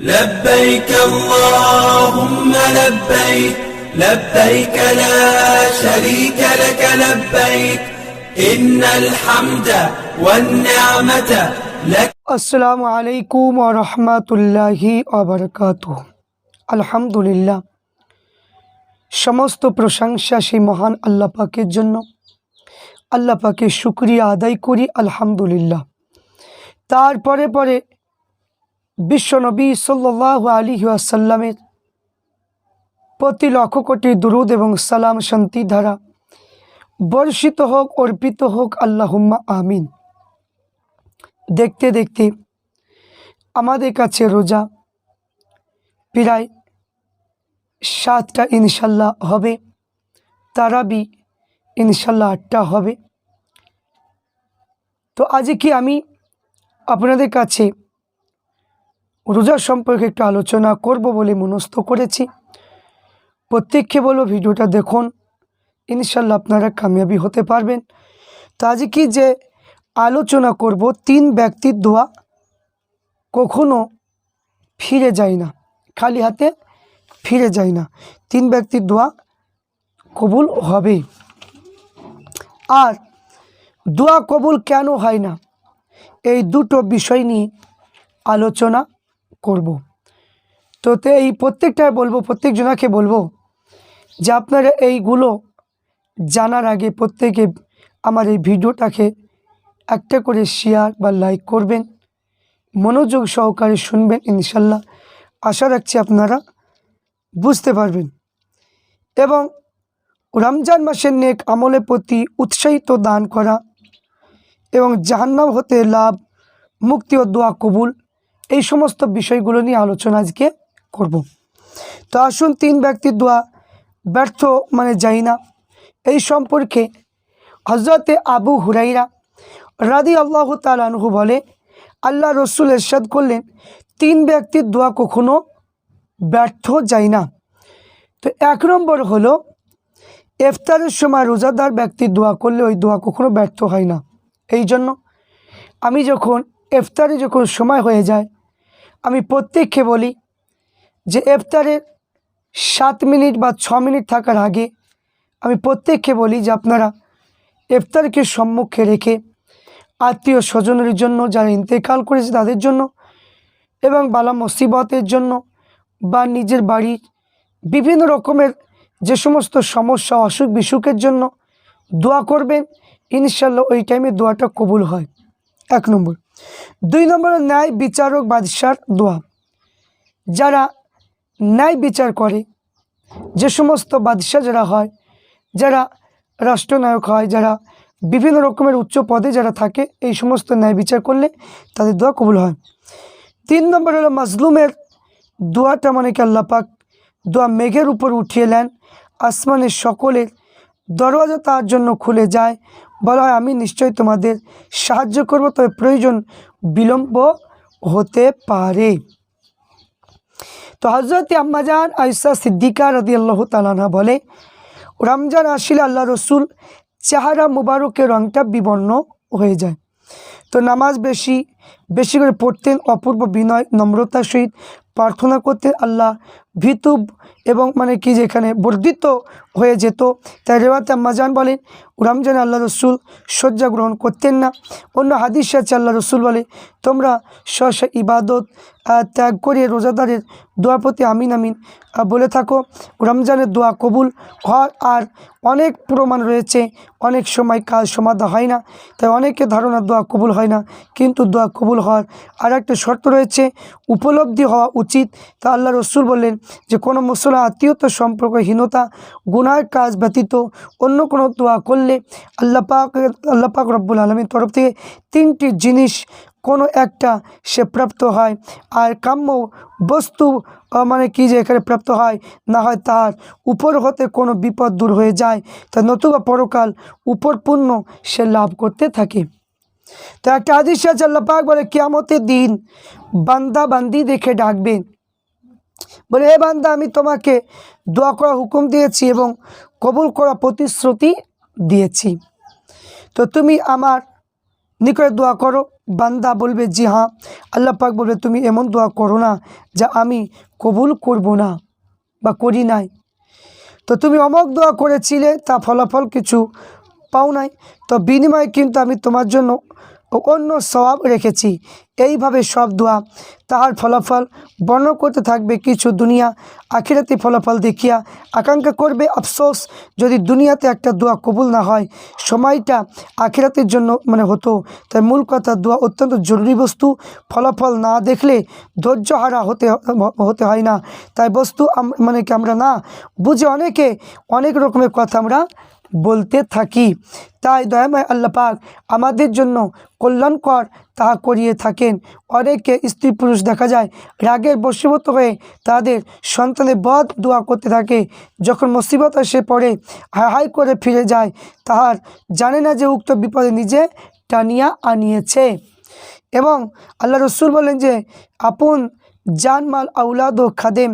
لبيك اللهم لبيك لبيك لا شريك لك لبيك إن الحمد والنعمة لك আসসালামু আলাইকুম রহমাতুল্লাহি আবরকাত আলহামদুলিল্লাহ সমস্ত প্রশংসা সেই মহান আল্লাহ পাকের জন্য আল্লাহ পাকে শুক্রিয়া আদায় করি আলহামদুলিল্লাহ তারপরে পরে বিশ্বনবী সাল্লাহ আলী আসাল্লামের প্রতি লক্ষ কোটি দুরুদ এবং সালাম শান্তি ধারা বর্ষিত হোক, অর্পিত হোক, আল্লাহুম্মা আমিন। দেখতে দেখতে আমাদের কাছে রোজা প্রায় সাতটা ইনশাল্লাহ হবে, তারাবি ইনশাল্লাহ আটটা হবে। তো আজকে আমি আপনাদের কাছে রোজা সম্পর্কে একটু আলোচনা করব বলে মনস্থ করেছি। প্রত্যেককে বলো ভিডিওটা দেখুন। ইনশাল্লাহ আপনারা কামিয়াবি হতে পারবেন। তো কি যে আলোচনা করব, তিন ব্যক্তির দোয়া কখনো ফিরে যায় না, খালি হাতে ফিরে যায় না। তিন ব্যক্তির দোয়া কবুল হবে। আর দোয়া কবুল কেন হয় না? এই দুটো বিষয় নিয়ে আলোচনা করব। তো এই প্রত্যেকটায় বলব প্রত্যেকজনাকে বলব যে আপনারা এইগুলো জানার আগে প্রত্যেকে আমার এই ভিডিওটাকে একটা করে শেয়ার বা লাইক করবেন, মনোযোগ সহকারে শুনবেন ইনশাল্লাহ। আশা রাখছি আপনারা বুঝতে পারবেন। এবং রমজান মাসের নেক আমলের প্রতি উৎসাহিত দান করা এবং জাহান্নাম হতে লাভ, মুক্তি ও দোয়া কবুল এই সমস্ত বিষয়গুলো নিয়ে আলোচনা আজকে করব। তো আসুন তিন ব্যক্তির দোয়া ব্যর্থ মানে যাই না। এই সম্পর্কে হজরতে আবু হুরাইরা রাদি আল্লাহ তালানহু বলে, আল্লাহ রসুল এরশাদ করলেন, তিন ব্যক্তির দোয়া কখনো ব্যর্থ যায় না। তো এক নম্বর হলো, ইফতারের সময় রোজাদার ব্যক্তির দোয়া করলে ওই দোয়া কখনো ব্যর্থ হয় না। এই জন্য আমি যখন ইফতারে যখন সময় হয়ে যায় আমি প্রত্যেককে বলি যে ইফতারের সাত মিনিট বা ছ মিনিট থাকার আগে আমি প্রত্যেককে বলি যে আপনারা ইফতারকে সম্মুখে রেখে আত্মীয় স্বজনের জন্য, যারা ইন্তেকাল করেছে তাদের জন্য এবং বালা মুসিবতের জন্য বা নিজের বাড়ির বিভিন্ন রকমের যে সমস্ত সমস্যা, অসুখ বিসুখের জন্য দোয়া করবেন, ইনশাল্লাহ ওই টাইমে দোয়াটা কবুল হয়। এক নম্বর। দুই নম্বর ন্যায় বিচারক বাদশার দোয়া। যারা ন্যায় বিচার করে, যে সমস্ত বাদশাহ যারা হয়, যারা রাষ্ট্রনায়ক হয়, যারা বিভিন্ন রকমের উচ্চ পদে যারা থাকে, এই সমস্ত ন্যায় বিচার করলে তাদের দোয়া কবুল হয়। তিন নম্বর হলো মাজলুমের দোয়াটা মানে কি আল্লাহ পাক দোয়া মেঘের উপর উঠিয়ে নেন, আসমানের সকলের দরওয়াজা তার জন্য খুলে যায় বলা হয়, আমি নিশ্চয়ই তোমাদের সাহায্য করব, তবে প্রয়োজন বিলম্ব হতে পারে। তো হজরত আম্মাজান আয়সা সিদ্দিকা রদি আল্লাহ তালানা বলে, রমজান আসলে আল্লাহ রসুল চেহারা মুবারকের রংটা বিবর্ণ হয়ে যায়। তো নামাজ বেশি বেশি করে পড়তেন অপূর্ব বিনয়, নম্রতার সহিত প্রার্থনা করতে আল্লাহ ভিতু এবং মানে কি যেখানে বর্ধিত হয়ে যেত। তাই রেওয়াতে আম্মাজান বলেন রমজানে আল্লাহ রসুল শয্যা গ্রহণ করতেন না। অন্য হাদিস আছে, আল্লাহ রসুল বলে, তোমরা স্ব ইবাদত ত্যাগ করে রোজাদারের দোয়ার প্রতি আমিন আমিন। বলে থাকো রমজানের দোয়া কবুল হয় আর অনেক প্রমাণ রয়েছে, অনেক সময় কাজ সমাধা হয় না, তাই অনেকে ধারণা দোয়া কবুল হয় না। কিন্তু দোয়া কবুল হওয়ার আর একটা শর্ত রয়েছে, উপলব্ধি হওয়া উচিত। তা আল্লাহ রসুল বললেন যে, কোনো মুসলা আত্মীয়তা, সম্পর্কহীনতা, গুনার কাজ ব্যতীত অন্য কোনো দোয়া করলে আল্লাহ পাক আল্লাহ পাক রব্বুল আলমীর তরফ থেকে তিনটি জিনিস কোনো একটা সে প্রাপ্ত হয়। আর কাম্য বস্তু মানে কি যে এখানে প্রাপ্ত হয়, না হয় তার উপর হতে কোনো বিপদ দূর হয়ে যায়। তা নতুবা পরকাল উপরপূর্ণ সে লাভ করতে থাকে। তো একটা আদিশ আছে আল্লাহ পাক বলে, কিয়ামতের দিন বান্দা বান্দি দেখে ডাকবেন বলে হে বান্দা, আমি তোমাকে দোয়া করা হুকুম দিয়েছি এবং কবুল করা প্রতিশ্রুতি দিয়েছি। তো তুমি আমার নিকটে দোয়া করো। বান্দা বলবে, জি হ্যাঁ। আল্লাহ পাক বলবে, তুমি এমন দোয়া করো না যা আমি কবুল করব না বা করি নাই। তো তুমি অমক দোয়া করেছিলে তা ফলাফল কিছু পাও নাই। তো বিনিময়ে কিন্তু আমি তোমার জন্য অন্য স্বভাব রেখেছি। এইভাবে সব দোয়া তাহার ফলাফল বর্ণ করতে থাকবে কিছু দুনিয়া। আখিরাতে ফলাফল দেখিয়া আকাঙ্ক্ষা করবে, আফসোস যদি দুনিয়াতে একটা দোয়া কবুল না হয়, সময়টা আখিরাতের জন্য মানে হতো। তাই মূল কথা, দোয়া অত্যন্ত জরুরি বস্তু। ফলাফল না দেখলে ধৈর্যহারা হতে হতে হয় না। তাই বস্তু মানে কি আমরা না, বুঝে অনেকে অনেক রকমের কথা আমরা বলতে থাকি। তাই দয়াময় আল্লাহ পাক আমাদের জন্য কল্যাণকর তাহা করিয়ে থাকেন। অনেকে স্ত্রী পুরুষ দেখা যায় রাগের বশীভূত হয়ে তাদের সন্তানের বধ দোয়া করতে থাকে। যখন মুসিবত এসে পড়ে হাই করে ফিরে যায়, তাহার জানে না যে উক্ত বিপদে নিজে টানিয়া আনিয়েছে। এবং আল্লাহ রসুল বলেন যে, আপন জানমাল আউলাদ ও খাদেম।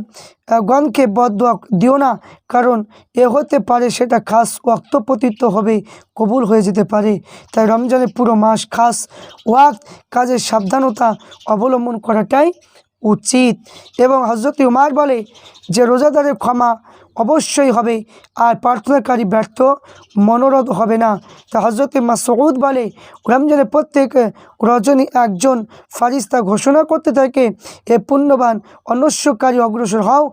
গণকে বদক দিও না, কারণ এ হতে পারে সেটা খাস ওয়াক্তপতিত হবে, কবুল হয়ে যেতে পারে। তাই রমজানের পুরো মাস খাস ওয়াক্ত কাজের সাবধানতা অবলম্বন করাটাই উচিত। এবং হজরত উমার বলে যে, রোজাদারের ক্ষমা অবশ্যই হবে। আর প্রার্থনাকারী ব্যর্থ মনোরথ হবে না। তা হজরত মাসউদ বলে রমজানের প্রত্যেক রজনী একজন ফারিস্তা ঘোষণা করতে থাকে এ পুণ্যবান অনস্যকারী অগ্রসর হও,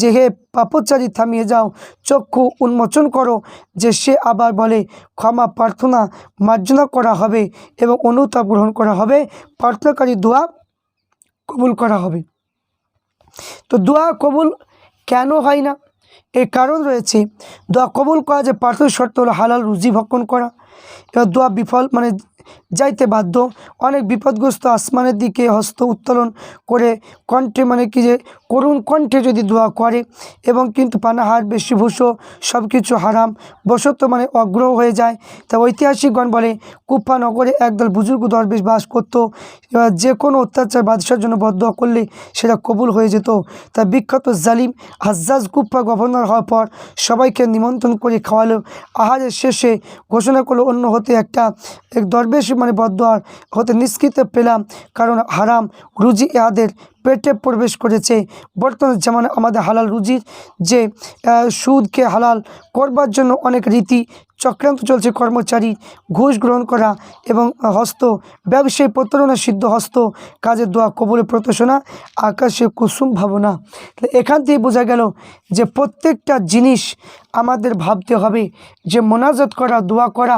যে হে পাপচারী থামিয়ে যাও, চক্ষু উন্মোচন করো। যে সে আবার বলে, ক্ষমা, প্রার্থনা, মার্জনা করা হবে এবং অনুতাপ গ্রহণ করা হবে। প্রার্থনাকারী দোয়া কবুল করা হবে। তো দোয়া কবুল কেন হয় না? এর কারণ রয়েছে, দোয়া কবুল করা যে প্রাথমিক শর্ত হলো হালাল রুজি ভক্ষণ করা। এবার দোয়া বিফল মানে যাইতে বাধ্য। অনেক বিপদগ্রস্ত আসমানের দিকে হস্ত উত্তোলন করে, কণ্ঠে মানে কি যে করুণ কণ্ঠে যদি দোয়া করে এবং কিন্তু পানাহার বেশি ভূষো সব কিছু হারাম, বসত মানে অগ্রহ হয়ে যায়। তা ঐতিহাসিকগণ বলে, কুফা নগরে একদল বুজুর্গ দরবেশ বাস করতো। যে কোনো অত্যাচার বাদশার জন্য বদয়া করলে সেটা কবুল হয়ে যেত। তা বিখ্যাত জালিম হাজ্জাজ কুফা গভর্নর হওয়ার পর সবাইকে নিমন্ত্রণ করে খাওয়ালো। আহারের শেষে ঘোষণা করল, অন্য হতে একটা এক দরবেশ মানে বদয়ার হতে নিষ্কৃত পেলাম, কারণ হারাম, রুজি ইহাদের পেটে প্রবেশ করেছে। বর্তমান যেমন আমাদের হালাল রুজির যে সুদকে হালাল করবার জন্য অনেক রীতি চক্রান্ত চলছে কর্মচারী ঘুষ গ্রহণ করা এবং হস্ত ব্যবসায়ী প্রতারণা, সিদ্ধ হস্ত কাজের দোয়া কবলে প্রত্যাশনা আকাশে কুসুম ভাবনা। এখান থেকে বোঝা গেল যে প্রত্যেকটা জিনিস আমাদের ভাবতে হবে যে মোনাজাত করা, দোয়া করা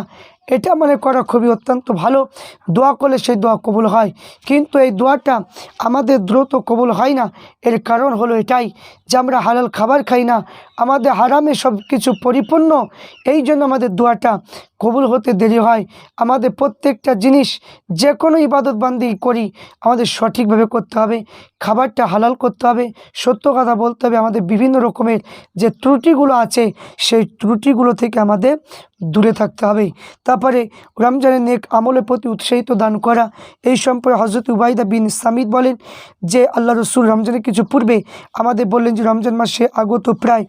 এটা মানে করা খুবই অত্যন্ত ভালো। দোয়া করলে সেই দোয়া কবুল হয়। কিন্তু এই দোয়াটা আমাদের দ্রুত কবুল হয় না। এর কারণ হলো এটাই যে আমরা হালাল খাবার খাই না। আমাদের হারামে সব কিছু পরিপূর্ণ। এই জন্য আমাদের দোয়াটা কবুল হতে দেরি হয়। আমাদের প্রত্যেকটা জিনিস যে কোনো ইবাদত বান্দি করি আমাদের সঠিকভাবে করতে হবে। খাবারটা হালাল করতে হবে। সত্য কথা বলতে হবে। আমাদের বিভিন্ন রকমের যে ত্রুটিগুলো আছে, সেই ত্রুটিগুলো থেকে আমাদের দূরে থাকতে হবে। তারপরে রমজানের নেক আমলের প্রতি উৎসাহিত দান করা। এই সম্পর্কে হজরত উবাইদা বিন সামিদ বলেন যে, আল্লাহ রসুল রমজানের কিছু পূর্বে আমাদের বললেন যে, রমজান মাসে আগত প্রায়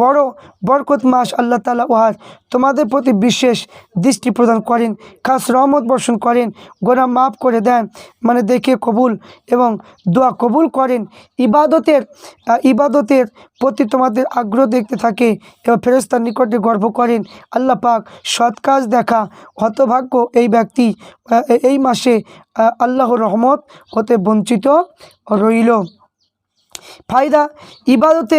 বড় বরকত মাস আল্লাহ তালা ওহার তোমাদের প্রতি বিশেষ দৃষ্টি প্রদান করেন, খাস রহমত বর্ষণ করেন, গোনা মাফ করে দেন মানে দেখে কবুল এবং দোয়া কবুল করেন। ইবাদতের ইবাদতের প্রতি তোমাদের আগ্রহ দেখতে থাকে এবং ফেরস্তার নিকটে গর্ব করেন। আল্লাহ পাক সৎ কাজ দেখা, হতভাগ্য এই ব্যক্তি এই মাসে আল্লাহ রহমত হতে বঞ্চিত রইল। ফায়দা, ইবাদতে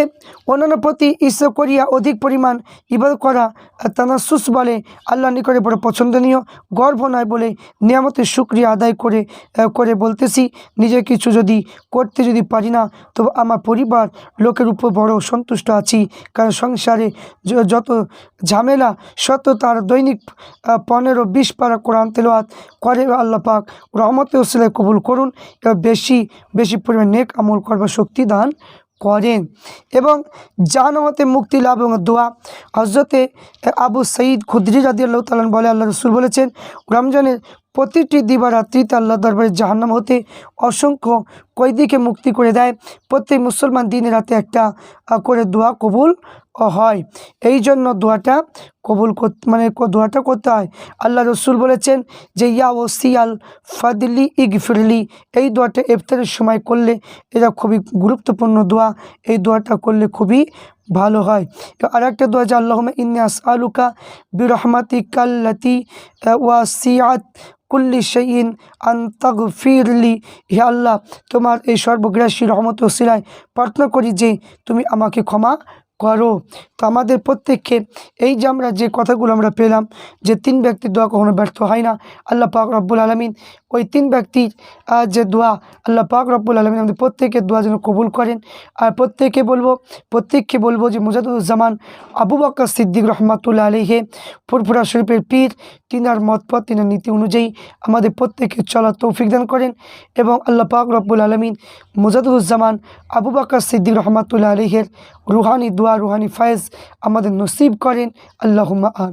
অন্যান্য প্রতি ঈশ্বর করিয়া অধিক পরিমাণ ইবাদত করা তানাসুস বলে আল্লাহ নিকটে বড় পছন্দনীয়, গর্ব নয় বলে নিয়ামতের শুক্রিয়া আদায় করে করে বলতেছি। নিজে কিছু যদি করতে যদি পারি না তো আমার পরিবার লোকের উপর বড় সন্তুষ্ট আছি। কারণ সংসারে যত ঝামেলা, সত্য তার দৈনিক পনেরো, বিশ পারা কোরআন তেলোয়াত করে আল্লাহ পাক রহমতে ওসিলায় কবুল করুন। বেশি বেশি পরিমাণ নেক আমল করবার শক্তি দান করেন এবং জাহানমতে মুক্তি লাভ এবং দোয়া। হজরতে আবু সঈদ খুদ্রি রাদি আল্লাহ তালন বলে আল্লাহ রসুল বলেছেন, রমজানের প্রতিটি দিবারাত্রিতে আল্লাহ দরবারে জাহান্নাম হতে অসংখ্য কয়েদিকে মুক্তি করে দেয়। প্রত্যেক মুসলমান দিনে রাতে একটা করে দোয়া কবুল হয়। এই জন্য দোয়াটা কবুল মানে দোয়াটা করতে হয়। আল্লাহ রসুল বলেছেন যে, ইয়া ও সিয়াল ফাদলি ইগফিরলি। এই দোয়াটা ইফতারের সময় করলে এটা খুবই গুরুত্বপূর্ণ দোয়া। এই দোয়াটা করলে খুবই ভালো হয়। আর একটা দোয়া যে আল্লাহ ইন্নাস আলুকা বিরহমাতি কাল্লাতি ওয়া সিয়াত কুল্লি শঈন আন্তাগ ফিরলি হে আল্লাহ, তোমার এই সর্বগ্রাসী রহমত ওসিলায় প্রার্থনা করি যে, তুমি আমাকে ক্ষমা করো। তো আমাদের প্রত্যেককে, এই যে আমরা যে কথাগুলো আমরা পেলাম, যে তিন ব্যক্তির দোয়া কখনো ব্যর্থ হয় না। আল্লাহ পাক রব্বুল আলমিন ওই তিন ব্যক্তির যে দোয়া আল্লাহ পাক রব্বুল আলমিন আমাদের প্রত্যেকের দোয়া যেন কবুল করেন। আর প্রত্যেকে বলব, প্রত্যেককে বলব যে মুজাদুজ্জামান আবু বক্কর সিদ্দিক রহমাতুল্লাহ আলহে ফুরফুরা শরীফের পীর, তিনার মতপথ, তিনার নীতি অনুযায়ী আমাদের প্রত্যেকে চলার তৌফিক দান করেন এবং আল্লাহ পাক রব্বুল আলমিন মুজাদুজ্জামান আবু বক্কর সিদ্দিক রহমাতুল্লাহ আলহের রুহানি দোয়া, রুহানি ফায়েজ আমাদের নসিব করেন। আমিন।